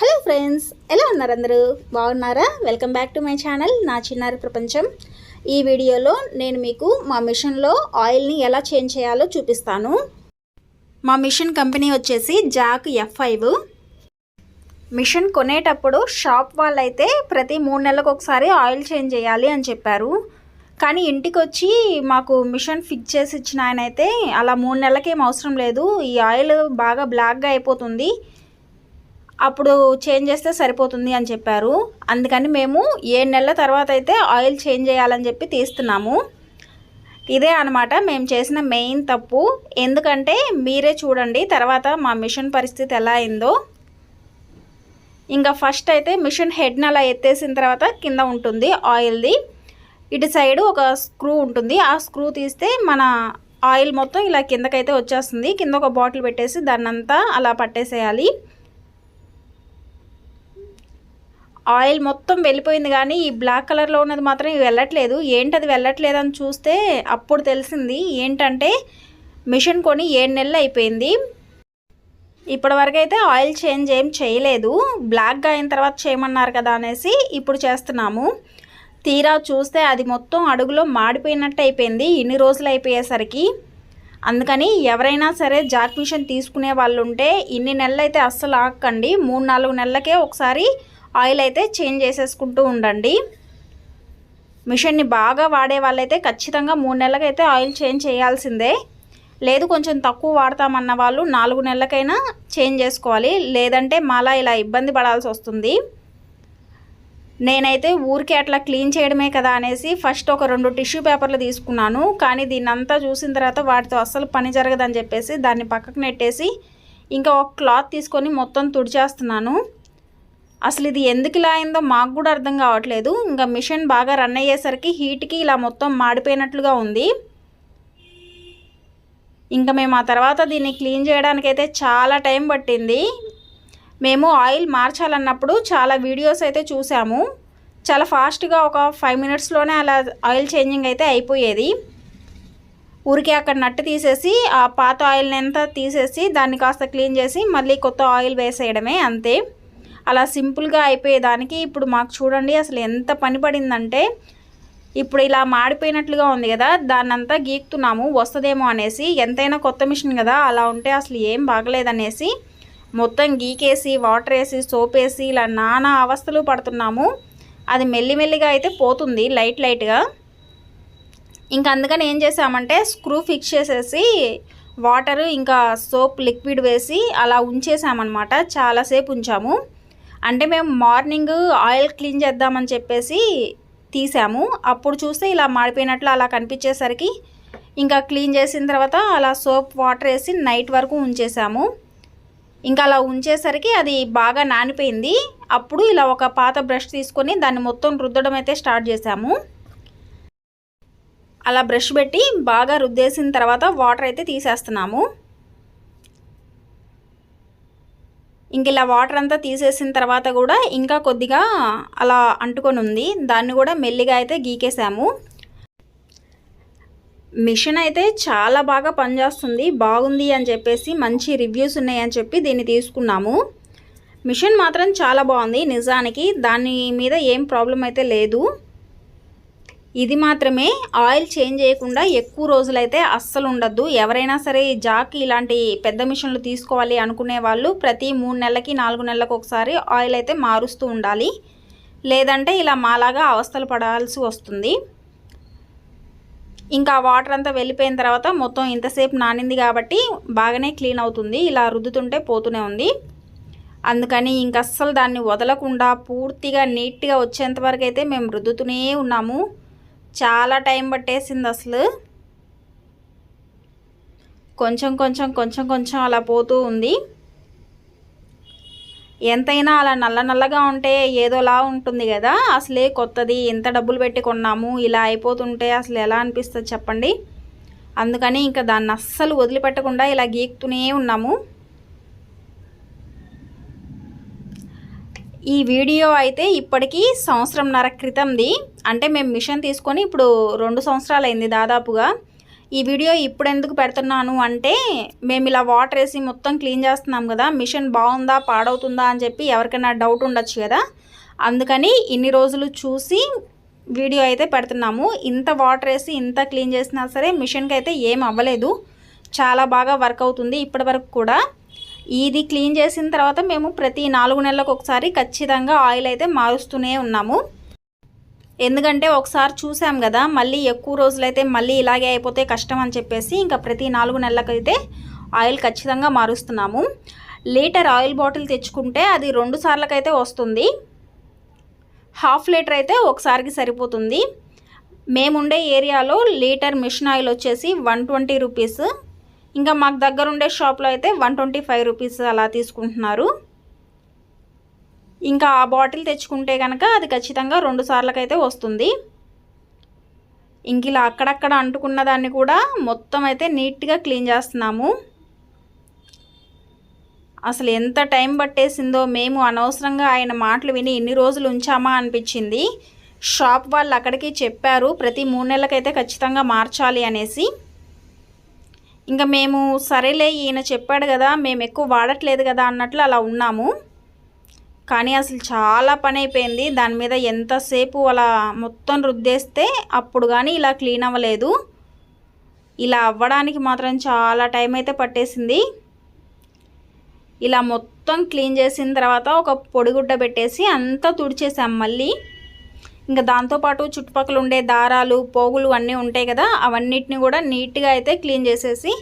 Hello friends ఎలా ఉన్నారు అందరూ? బాగున్నారా? Welcome back to my channel నా చిన్నారి ప్రపంచం. ఈ వీడియోలో నేను మీకు మా మిషన్లో ఆయిల్ని ఎలా చేంజ్ చేయాలో చూపిస్తాను. మా మిషన్ కంపెనీ వచ్చేసి జాక్ ఎఫ్ ఫైవ్. మిషన్ కొనేటప్పుడు షాప్ వాళ్ళైతే ప్రతి మూడు నెలలకు ఒకసారి ఆయిల్ చేంజ్ చేయాలి అని చెప్పారు. కానీ ఇంటికి వచ్చి మాకు మిషన్ ఫిక్స్ చేసి ఇచ్చిన ఆయన అయితే అలా మూడు నెలలకేం అవసరం లేదు. ఈ ఆయిల్ బాగా బ్లాక్గా అయిపోతుంది. అప్పుడు చేంజ్ చేస్తే సరిపోతుంది అని చెప్పారు. అందుకని మేము ఏడు నెలల తర్వాత అయితే ఆయిల్ చేంజ్ చేయాలని చెప్పి తీస్తున్నాము. ఇదే అనమాట మేము చేసిన మెయిన్ తప్పు. ఎందుకంటే మీరే చూడండి తర్వాత మా మిషన్ పరిస్థితి ఎలా అయిందో. ఇంకా ఫస్ట్ అయితే మిషన్ హెడ్ని అలా ఎత్తేసిన తర్వాత కింద ఉంటుంది ఆయిల్ది. ఇటు సైడ్ ఒక స్క్రూ ఉంటుంది. ఆ స్క్రూ తీస్తే మన ఆయిల్ మొత్తం ఇలా కిందకైతే వచ్చేస్తుంది. కింద ఒక బాటిల్ పెట్టేసి దాన్నంతా అలా పట్టేసేయాలి. ఆయిల్ మొత్తం వెళ్ళిపోయింది కానీ ఈ బ్లాక్ కలర్లో ఉన్నది మాత్రం వెళ్ళట్లేదు. ఏంటది వెళ్ళట్లేదు అని చూస్తే అప్పుడు తెలిసింది ఏంటంటే మిషన్ కొని ఏడు నెలలు అయిపోయింది. ఇప్పటివరకు అయితే ఆయిల్ చేంజ్ ఏం చేయలేదు. బ్లాక్గా అయిన తర్వాత చేయమన్నారు కదా అనేసి ఇప్పుడు చేస్తున్నాము. తీరా చూస్తే అది మొత్తం అడుగులో మాడిపోయినట్టు అయిపోయింది. ఇన్ని రోజులు అయిపోయేసరికి. అందుకని ఎవరైనా సరే జాక్ మిషన్ తీసుకునే వాళ్ళు ఉంటే ఇన్ని నెలలు అయితే అస్సలు ఆకండి మూడు నాలుగు నెలలకే ఒకసారి ఆయిల్ అయితే చేంజ్ చేసేసుకుంటూ ఉండండి. మిషన్ని బాగా వాడే వాళ్ళైతే ఖచ్చితంగా మూడు నెలలకైతే ఆయిల్ చేంజ్ చేయాల్సిందే. లేదు కొంచెం తక్కువ వాడతామన్న వాళ్ళు నాలుగు నెలలకైనా చేంజ్ చేసుకోవాలి. లేదంటే మాలా ఇలా ఇబ్బంది పడాల్సి వస్తుంది. నేనైతే ఊరికే అట్లా క్లీన్ చేయడమే కదా అనేసి ఫస్ట్ ఒక రెండు టిష్యూ పేపర్లు తీసుకున్నాను. కానీ దీన్ని అంతా చూసిన తర్వాత వాటితో అస్సలు పని జరగదని చెప్పేసి దాన్ని పక్కకు నెట్టేసి ఇంకా ఒక క్లాత్ తీసుకొని మొత్తం తుడిచేస్తున్నాను. అసలు ఇది ఎందుకు ఇలా అయిందో మాకు కూడా అర్థం కావట్లేదు. ఇంకా మిషన్ బాగా రన్ అయ్యేసరికి హీట్కి ఇలా మొత్తం మాడిపోయినట్లుగా ఉంది. ఇంకా మేము ఆ తర్వాత దీన్ని క్లీన్ చేయడానికైతే చాలా టైం పట్టింది. మేము ఆయిల్ మార్చాలన్నప్పుడు చాలా వీడియోస్ అయితే చూసాము. చాలా ఫాస్ట్గా ఒక ఫైవ్ మినిట్స్లోనే అలా ఆయిల్ చేంజింగ్ అయితే అయిపోయేది. ఊరికే అక్కడ నట్టు తీసేసి ఆ పాత ఆయిల్ని ఎంత తీసేసి దాన్ని కాస్త క్లీన్ చేసి మళ్ళీ కొత్త ఆయిల్ వేసేయడమే అంతే. అలా సింపుల్గా అయిపోయేదానికి ఇప్పుడు మాకు చూడండి అసలు ఎంత పని పడిందంటే ఇప్పుడు ఇలా మాడిపోయినట్లుగా ఉంది కదా దాన్ని అంతా గీకుతున్నాము వస్తుందేమో అనేసి ఎంతైనా కొత్త మిషన్ కదా అలా ఉంటే అసలు ఏం బాగలేదనేసి మొత్తం గీకేసి వాటర్ వేసి సోప్ వేసి ఇలా నానా అవస్థలు పడుతున్నాము. అది మెల్లిమెల్లిగా అయితే పోతుంది లైట్ లైట్గా. ఇంకా అందుకని ఏం చేసామంటే స్క్రూ ఫిక్స్ చేసేసి వాటరు ఇంకా సోప్ లిక్విడ్ వేసి అలా ఉంచేసామన్నమాట. చాలాసేపు ఉంచాము. అంటే మేము మార్నింగ్ ఆయిల్ క్లీన్ చేద్దామని చెప్పేసి తీసాము. అప్పుడు చూస్తే ఇలా మాడిపోయినట్లు అలా కనిపించేసరికి ఇంకా క్లీన్ చేసిన తర్వాత అలా సోప్ వాటర్ వేసి నైట్ వరకు ఉంచేసాము. ఇంకా అలా ఉంచేసరికి అది బాగా నానిపోయింది. అప్పుడు ఇలా ఒక పాత బ్రష్ తీసుకొని దాన్ని మొత్తం రుద్దడం అయితే స్టార్ట్ చేసాము. అలా బ్రష్ పెట్టి బాగా రుద్దేసిన తర్వాత వాటర్ అయితే తీసేస్తున్నాము. ఇంక ఇలా వాటర్ అంతా తీసేసిన తర్వాత కూడా ఇంకా కొద్దిగా అలా అంటుకొని ఉంది. దాన్ని కూడా మెల్లిగా అయితే గీకేసాము. మిషన్ అయితే చాలా బాగా పనిచేస్తుంది. బాగుంది అని చెప్పేసి మంచి రివ్యూస్ ఉన్నాయని చెప్పి దీన్ని తీసుకున్నాము. మిషన్ మాత్రం చాలా బాగుంది నిజానికి. దాని మీద ఏం ప్రాబ్లం అయితే లేదు. ఇది మాత్రమే ఆయిల్ చేంజ్ చేయకుండా ఎక్కువ రోజులైతే అస్సలు ఉండద్దు. ఎవరైనా సరే జాక్ ఇలాంటి పెద్ద మిషన్లు తీసుకోవాలి అనుకునే వాళ్ళు ప్రతి మూడు నెలలకి నాలుగు నెలలకు ఒకసారి ఆయిల్ అయితే మారుస్తూ ఉండాలి. లేదంటే ఇలా మాలాగా అవస్థలు పడాల్సి వస్తుంది. ఇంకా వాటర్ అంతా వెళ్ళిపోయిన తర్వాత మొత్తం ఇంతసేపు నానింది కాబట్టి బాగానే క్లీన్ అవుతుంది. ఇలా రుద్దుతుంటే పోతూనే ఉంది. అందుకని ఇంక అస్సలు దాన్ని వదలకుండా పూర్తిగా నీట్గా వచ్చేంత వరకు అయితే మేము రుద్దుతూనే ఉన్నాము. చాలా టైం పట్టేసింది అసలు. కొంచెం కొంచెం కొంచెం కొంచెం అలా పోతూ ఉంది. ఎంతైనా అలా నల్ల నల్లగా ఉంటే ఏదోలా ఉంటుంది కదా. అసలే కొత్తది ఎంత డబ్బులు పెట్టి కొన్నాము ఇలా అయిపోతుంటే అసలు ఎలా అనిపిస్తుంది చెప్పండి. అందుకని ఇంకా దాన్ని అస్సలు వదిలిపెట్టకుండా ఇలా గీకుతూనే ఉన్నాము. ఈ వీడియో అయితే ఇప్పటికీ సంవత్సరంన్నర క్రితంది. అంటే మేము మిషన్ తీసుకొని ఇప్పుడు రెండు సంవత్సరాలు అయింది దాదాపుగా. ఈ వీడియో ఇప్పుడు ఎందుకు పెడుతున్నాను అంటే మేము ఇలా వాటర్ వేసి మొత్తం క్లీన్ చేస్తున్నాం కదా మిషన్ బాగుందా పాడవుతుందా అని చెప్పి ఎవరికైనా డౌట్ ఉండొచ్చు కదా. అందుకని ఇన్ని రోజులు చూసి వీడియో అయితే పెడుతున్నాము. ఇంత వాటర్ వేసి ఇంత క్లీన్ చేసినా సరే మిషన్కి అయితే ఏం అవ్వలేదు. చాలా బాగా వర్క్ అవుతుంది ఇప్పటి వరకు కూడా. ఇది క్లీన్ చేసిన తర్వాత మేము ప్రతి నాలుగు నెలలకు ఒకసారి ఖచ్చితంగా ఆయిల్ అయితే మారుస్తూనే ఉన్నాము. ఎందుకంటే ఒకసారి చూసాం కదా మళ్ళీ ఎక్కువ రోజులైతే మళ్ళీ ఇలాగే అయిపోతే కష్టం అని చెప్పేసి ఇంకా ప్రతి నాలుగు నెలలకైతే ఆయిల్ ఖచ్చితంగా మారుస్తున్నాము. లీటర్ ఆయిల్ బాటిల్ తెచ్చుకుంటే అది రెండు సార్లకైతే వస్తుంది. హాఫ్ లీటర్ అయితే ఒకసారికి సరిపోతుంది. మేముండే ఏరియాలో లీటర్ మిషన్ ఆయిల్ వచ్చేసి వన్ ట్వంటీ రూపీస్. ఇంకా మాకు దగ్గర ఉండే షాప్లో అయితే వన్ ట్వంటీ ఫైవ్ రూపీస్ అలా తీసుకుంటున్నారు. ఇంకా ఆ బాటిల్ తెచ్చుకుంటే కనుక అది ఖచ్చితంగా రెండు సార్లకైతే వస్తుంది. ఇంక ఇలా అక్కడక్కడ అంటుకున్న దాన్ని కూడా మొత్తం అయితే నీట్గా క్లీన్ చేస్తున్నాము. అసలు ఎంత టైం పట్టేసిందో మేము అనవసరంగా ఆయన మాటలు విని ఎన్ని రోజులు ఉంచామా అనిపించింది. షాప్ వాళ్ళు అక్కడికి చెప్పారు ప్రతి మూడు నెలలకైతే ఖచ్చితంగా మార్చాలి అనేసి. ఇంకా మేము సరేలే ఈయన చెప్పాడు కదా మేము ఎక్కువ వాడట్లేదు కదా అన్నట్లు అలా ఉన్నాము. కానీ అసలు చాలా పని అయిపోయింది. దాని మీద ఎంతసేపు అలా మొత్తం రుద్దేస్తే అప్పుడు కానీ ఇలా క్లీన్ అవ్వలేదు. ఇలా అవ్వడానికి మాత్రం చాలా టైం అయితే పట్టేసింది. ఇలా మొత్తం క్లీన్ చేసిన తర్వాత ఒక పొడిగుడ్డ పెట్టేసి అంతా తుడిచేసాం మళ్ళీ. ఇంకా దాంతోపాటు చుట్టుపక్కల ఉండే దారాలు పోగులు అన్నీ ఉంటాయి కదా అవన్నిటిని కూడా నీట్గా అయితే క్లీన్ చేసేసి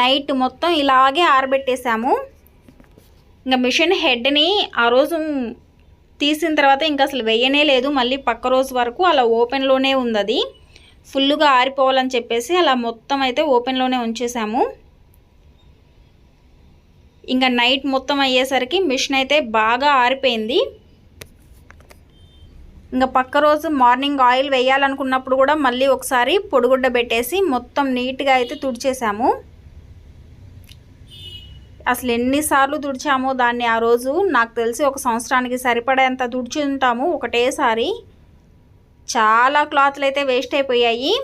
నైట్ మొత్తం ఇలాగే ఆరబెట్టేసాము. ఇంకా మిషన్ హెడ్ని ఆ రోజు తీసిన తర్వాత ఇంకా అసలు వెయ్యనే లేదు మళ్ళీ పక్క రోజు వరకు అలా ఓపెన్లోనే ఉంది అది ఫుల్గా ఆరిపోవాలని చెప్పేసి అలా మొత్తం అయితే ఓపెన్లోనే ఉంచేసాము. ఇంకా నైట్ మొత్తం అయ్యేసరికి మిషన్ అయితే బాగా ఆరిపోయింది. ఇంకా పక్క రోజు మార్నింగ్ ఆయిల్ వేయాలనుకున్నప్పుడు కూడా మళ్ళీ ఒకసారి పొడిగుడ్డ పెట్టేసి మొత్తం నీట్గా అయితే తుడిచేసాము. అసలు ఎన్నిసార్లు తుడిచామో దాన్ని ఆ రోజు నాకు తెలిసి ఒక సంవత్సరానికి సరిపడేంత తుడిచి ఉంటాము ఒకటేసారి. చాలా క్లాత్లు అయితే వేస్ట్ అయిపోయాయి.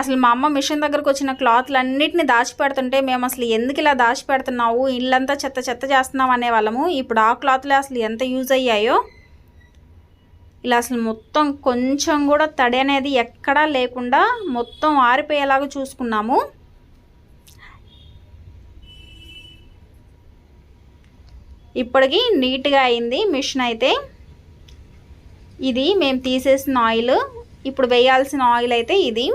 అసలు మా అమ్మ మిషన్ దగ్గరకు వచ్చిన క్లాత్లు అన్నిటిని దాచిపెడుతుంటే మేము అసలు ఎందుకు ఇలా దాచిపెడుతున్నావు? ఇళ్ళంతా చెత్త చెత్త చేస్తున్నాం అనేవాళ్ళము ఇప్పుడు ఆ క్లాత్లే అసలు ఎంత యూజ్ అయ్యాయో. ఇలా అసలు మొత్తం కొంచెం కూడా తడి అనేది ఎక్కడా లేకుండా మొత్తం ఆరిపోయేలాగా చూసుకున్నాము. ఇప్పటికి నీట్గా అయింది మిషన్ అయితే. ఇది మేము తీసేసిన ఆయిల్ ఇప్పుడు వేయాల్సిన ఆయిల్ అయితే ఇది.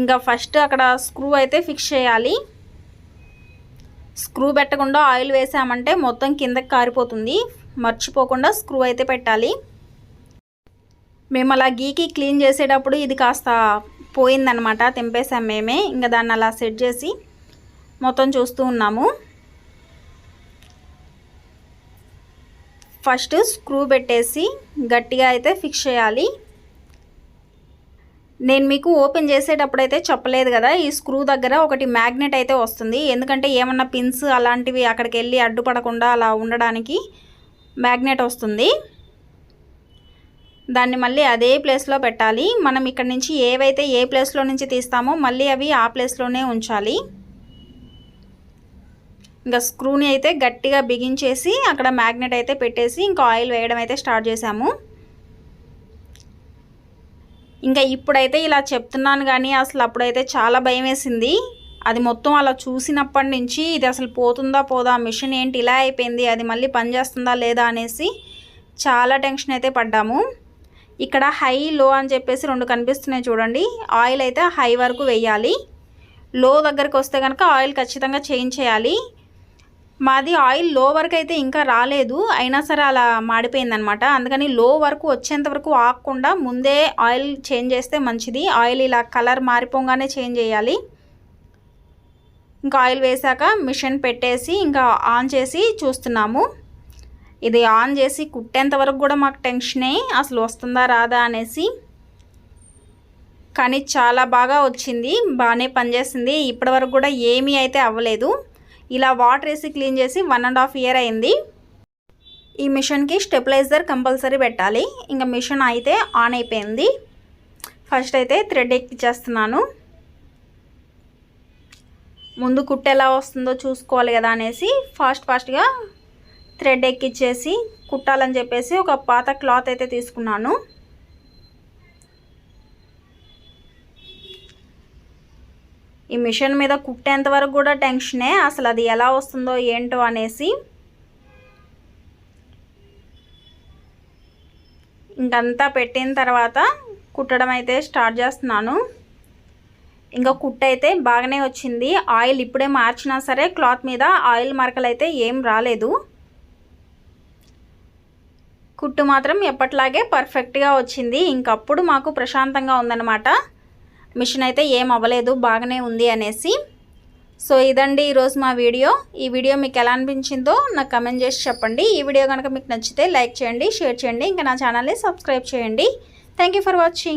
ఇంకా ఫస్ట్ అక్కడ స్క్రూ అయితే ఫిక్స్ చేయాలి. స్క్రూ పెట్టకుండా ఆయిల్ వేసామంటే మొత్తం కిందకి కారిపోతుంది. మర్చిపోకుండా స్క్రూ అయితే పెట్టాలి. మేము అలా గీకి క్లీన్ చేసేటప్పుడు ఇది కాస్త పోయిందనమాట తెంపేసాం మేమే. ఇంకా దాన్ని అలా సెట్ చేసి మొత్తం చూస్తూ ఉన్నాము. ఫస్ట్ స్క్రూ పెట్టేసి గట్టిగా అయితే ఫిక్స్ చేయాలి. నేను మీకు ఓపెన్ చేసేటప్పుడు అయితే చెప్పలేదు కదా ఈ స్క్రూ దగ్గర ఒకటి మ్యాగ్నెట్ అయితే వస్తుంది. ఎందుకంటే ఏమన్నా పిన్స్ అలాంటివి అక్కడికి వెళ్ళి అడ్డుపడకుండా అలా ఉండడానికి మ్యాగ్నెట్ వస్తుంది. దాన్ని మళ్ళీ అదే ప్లేస్లో పెట్టాలి. మనం ఇక్కడ నుంచి ఏవైతే ఏ ప్లేస్లో నుంచి తీస్తామో మళ్ళీ అవి ఆ ప్లేస్లోనే ఉంచాలి. ఇంకా స్క్రూని అయితే గట్టిగా బిగించేసి అక్కడ మ్యాగ్నెట్ అయితే పెట్టేసి ఇంకా ఆయిల్ వేయడం అయితే స్టార్ట్ చేసాము ఇంకా ఇప్పుడైతే ఇలా చెప్తున్నాను కానీ అసలు అప్పుడైతే చాలా భయం వేసింది. అది మొత్తం అలా చూసినప్పటి నుంచి ఇది అసలు పోతుందా పోదా మిషన్ ఏంటి ఇలా అయిపోయింది అది మళ్ళీ పనిచేస్తుందా లేదా అనేసి చాలా టెన్షన్ అయితే పడ్డాము. ఇక్కడ హై లో అని చెప్పేసి రెండు కనిపిస్తున్నాయి చూడండి. ఆయిల్ అయితే హై వరకు వేయాలి. లో దగ్గరికి వస్తే కనుక ఆయిల్ ఖచ్చితంగా చేంజ్ చేయాలి. మాది ఆయిల్లో వరకు అయితే ఇంకా రాలేదు. అయినా సరే అలా మాడిపోయిందనమాట. అందుకని లో వరకు వచ్చేంత వరకు ఆకుండా ముందే ఆయిల్ చేంజ్ చేస్తే మంచిది. ఆయిల్ ఇలా కలర్ మారిపోగానే చేంజ్ చేయాలి. ఇంకా ఆయిల్ వేసాక మిషన్ పెట్టేసి ఇంకా ఆన్ చేసి చూస్తున్నాము. ఇది ఆన్ చేసి కుట్టేంత వరకు కూడా మాకు టెన్షనే అసలు వస్తుందా రాదా అనేసి కానీ చాలా బాగా వచ్చింది బాగానే పనిచేసింది. ఇప్పటి వరకు కూడా ఏమీ అయితే అవ్వలేదు. ఇలా వాటర్ వేసి క్లీన్ చేసి వన్ అండ్ హాఫ్ ఇయర్ అయింది. ఈ మిషన్కి స్టెబిలైజర్ కంపల్సరీ పెట్టాలి. ఇంకా మిషన్ అయితే ఆన్ అయిపోయింది. ఫస్ట్ అయితే థ్రెడ్ ఎక్కిచ్చేస్తున్నాను. ముందు కుట్టు ఎలా వస్తుందో చూసుకోవాలి కదా అనేసి ఫాస్ట్ ఫాస్ట్గా థ్రెడ్ ఎక్కిచ్చేసి కుట్టాలని చెప్పేసి ఒక పాత క్లాత్ అయితే తీసుకున్నాను. ఈ మిషన్ మీద కుట్టేంత వరకు కూడా టెన్షనే అసలు అది ఎలా వస్తుందో ఏంటో అనేసి. ఇంకంతా పెట్టిన తర్వాత కుట్టడం అయితే స్టార్ట్ చేస్తున్నాను. ఇంకా కుట్ట అయితే బాగానే వచ్చింది. ఆయిల్ ఇప్పుడే మార్చినా సరే క్లాత్ మీద ఆయిల్ మరకలు అయితే ఏం రాలేదు. కుట్టు మాత్రం ఎప్పట్లాగే పర్ఫెక్ట్గా వచ్చింది. ఇంకప్పుడు మాకు ప్రశాంతంగా ఉందన్నమాట. మిషన్ అయితే ఏం అవ్వలేదు బాగానే ఉంది అనేసి. సో ఇదండి ఈరోజు మా వీడియో. ఈ వీడియో మీకు ఎలా అనిపించిందో నాకు కమెంట్ చేసి చెప్పండి. ఈ వీడియో కనుక మీకు నచ్చితే లైక్ చేయండి షేర్ చేయండి. ఇంకా నా ఛానల్ని సబ్స్క్రైబ్ చేయండి. Thank for watching.